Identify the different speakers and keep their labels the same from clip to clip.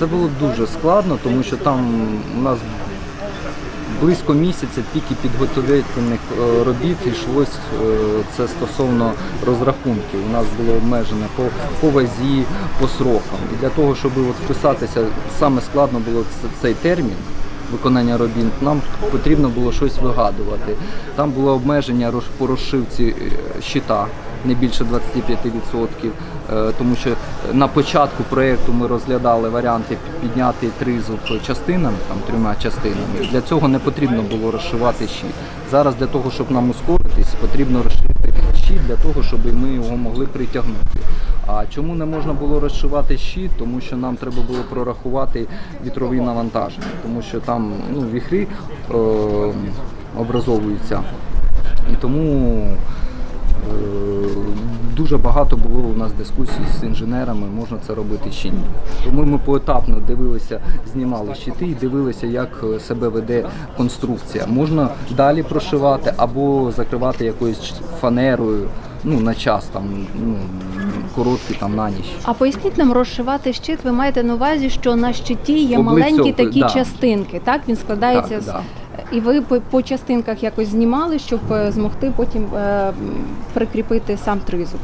Speaker 1: Це було дуже складно, тому що там у нас близько місяця тільки підготовительних е, робіт йшлось е, це стосовно розрахунків. У нас було обмежено по, по вазі, по срокам. І для того, щоб от вписатися, саме складно було цей термін. Виконання робіт нам потрібно було щось вигадувати. Там було обмеження по розшивці е, щита не більше 25%, е, тому що на початку проєкту ми розглядали варіанти пі- підняти тризуб частинами, там трьома частинами. Для цього не потрібно було розшивати щит. Зараз для того, щоб нам ускоритись, потрібно розшити щит для того, щоб ми його могли притягнути. А чому не можна було розшивати щит? Тому що нам треба було прорахувати вітрові навантаження, тому що там ну, віхри е, образовуються. І тому дуже багато було у нас дискусій з інженерами, можна це робити чи ні. Тому ми поетапно дивилися, знімали щити і дивилися, як е, себе веде конструкція. Можна далі прошивати або закривати якоюсь фанерою. Ну, на час там, ну, короткий там на ніч.
Speaker 2: А поясніть нам, розшивати щит, ви маєте на увазі, що на щиті є
Speaker 1: Облицьовки,
Speaker 2: маленькі такі
Speaker 1: да.
Speaker 2: частинки, так? Він складається
Speaker 1: Так,
Speaker 2: з.
Speaker 1: да.
Speaker 2: І ви по, частинках якось знімали, щоб е, змогти потім е, прикріпити сам тризуб.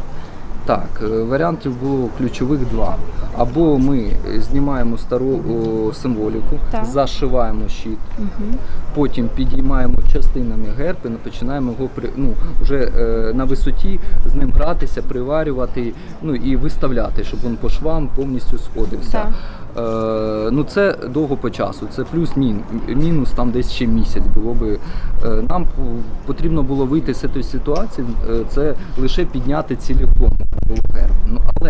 Speaker 1: Так, е, варіантів було ключових два. Або ми знімаємо стару о, символіку,
Speaker 2: Так.
Speaker 1: зашиваємо щит,
Speaker 2: Угу.
Speaker 1: потім підіймаємо частинами герб і починаємо його при ну вже е, на висоті з ним гратися, приварювати, ну і виставляти, щоб він по швам повністю сходився. Е, ну це довго по часу. Це плюс мін, мінус там десь ще місяць було би. Е, нам потрібно було вийти з цієї ситуації. е, Це лише підняти ціліком герб. Ну але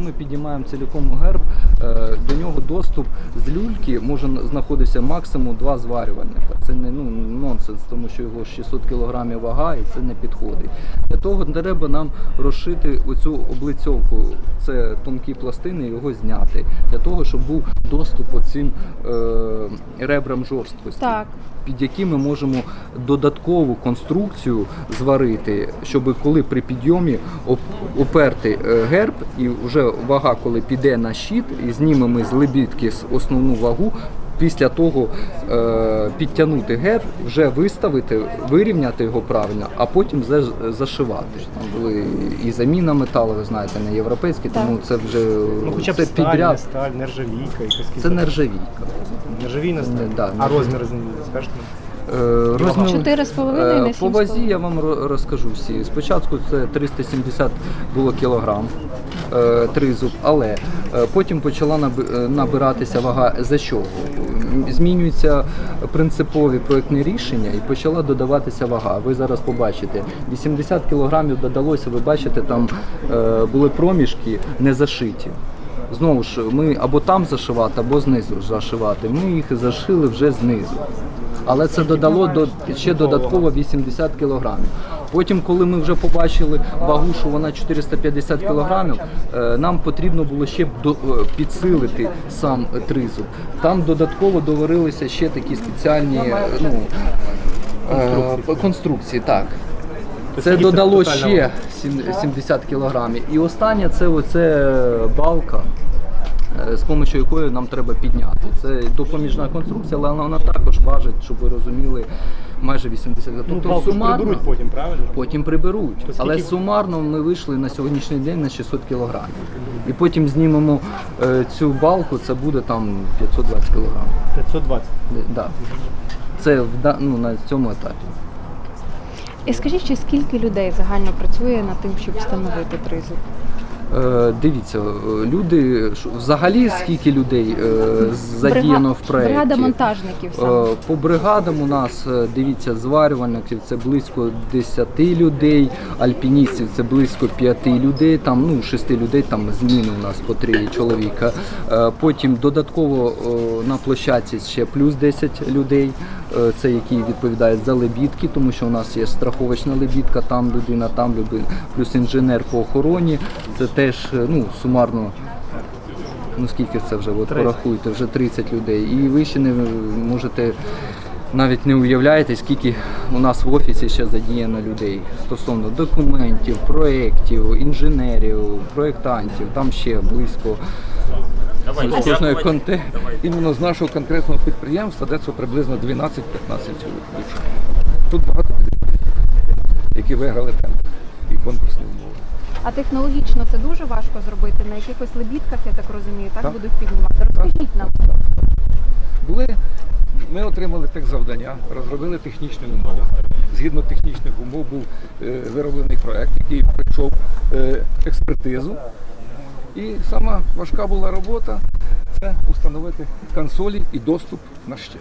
Speaker 1: якщо ми піднімаємо ціліком герб, е, до нього доступ з люльки може знаходитися максимум два зварювальника. Це не ну нонсенс, тому що його 600 кг вага і це не підходить. Для того треба нам розшити оцю облицьовку. Це тонкі пластини, його зняти для того, щоб був доступ оцим е, ребрам жорсткості
Speaker 2: Так.
Speaker 1: під які ми можемо додаткову конструкцію зварити, щоб коли при підйомі оп- оперти е, герб, і вже вага, коли піде на щит, і знімемо з лебідки основну вагу. Після того е, підтягнути герб, вже виставити, вирівняти його правильно, а потім вже зашивати. Там були і заміна металу, ви знаєте, не європейські, тому це вже
Speaker 3: Ну, хоча б
Speaker 1: це
Speaker 3: сталь, не сталь, нержавійка, якась
Speaker 1: Це нержавійка.
Speaker 3: Нержавійна сталь.
Speaker 1: Не, да,
Speaker 3: а розміри скажете?
Speaker 1: Е, розмір-
Speaker 2: Чотири з половиною
Speaker 1: Е,
Speaker 2: на
Speaker 1: По вазі я вам розкажу всі. Спочатку це 370 було кілограм тризуб, але е, потім почала е, набиратися вага за що? Змінюються принципові проектні рішення і почала додаватися вага. Ви зараз побачите. 80 кілограмів додалося, ви бачите, там е, були проміжки не зашиті. Знову ж, ми або там зашивати, або знизу зашивати. Ми їх зашили вже знизу. Але це додало до ще додатково 80 кілограмів. Потім, коли ми вже побачили вагу, що вона 450 кілограмів, е, нам потрібно було ще е, підсилити сам тризуб. Там додатково доварилися ще такі спеціальні е, ну, конструкції. конструкції так. Це додало ще
Speaker 3: вага?
Speaker 1: 70 кілограмів. І останнє це оце балка, з допомогою якої нам треба підняти. Це допоміжна конструкція, але вона також важить, щоб ви розуміли, майже 80 кілограмів.
Speaker 3: Ну,
Speaker 1: Тобто сумарно
Speaker 3: приберуть потім, правильно?
Speaker 1: потім приберуть.
Speaker 3: То
Speaker 1: Але
Speaker 3: скільки-
Speaker 1: сумарно ми вийшли на сьогоднішній день на 600 кілограмів. І потім знімемо е, цю балку, це буде там 520 кілограмів.
Speaker 3: 520.
Speaker 1: Да. Це в, ну, на цьому етапі.
Speaker 2: І скажіть, ще скільки людей загально працює над тим, щоб встановити тризуб?
Speaker 1: Е, дивіться, е, люди взагалі скільки людей е, задіяно в проєкті?
Speaker 2: Бригада монтажників саме.
Speaker 1: По бригадам у нас дивіться зварювальників це близько 10 людей, альпіністів це близько 5 людей, там ну 6 людей, там зміни у нас по 3 чоловіка. Потім додатково на площадці ще плюс 10 людей. Е, Це які відповідають за лебідки, тому що у нас є страховочна лебідка, там людина, там людина, плюс інженер по охороні. Це теж е, ну сумарно ну скільки це вже, от
Speaker 3: 30.
Speaker 1: порахуйте, вже 30 людей. І ви ще не можете навіть не уявляєте, скільки у нас в офісі ще задіяно людей стосовно документів, проєктів, інженерів, проєктантів, там ще близько.
Speaker 4: Кожної конте іменно з нашого конкретного підприємства, де це приблизно 12-15 душ. Тут багато підприємств, які виграли тендер і конкурсні умови.
Speaker 2: А технологічно це дуже важко зробити на якихось лебідках, я так розумію, так,
Speaker 4: Так.
Speaker 2: будуть піднімати. Розкажіть нам.
Speaker 4: Були, ми отримали техзавдання, розробили технічні умови. Згідно технічних умов був е, вироблений проект, який пройшов е, експертизу. І сама важка була робота це установити консолі і доступ на щит.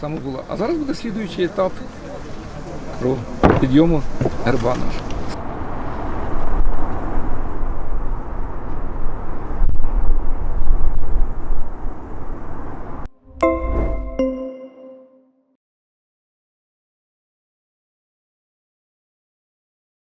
Speaker 4: Саме була. А зараз буде слідуючий етап про підйому герба.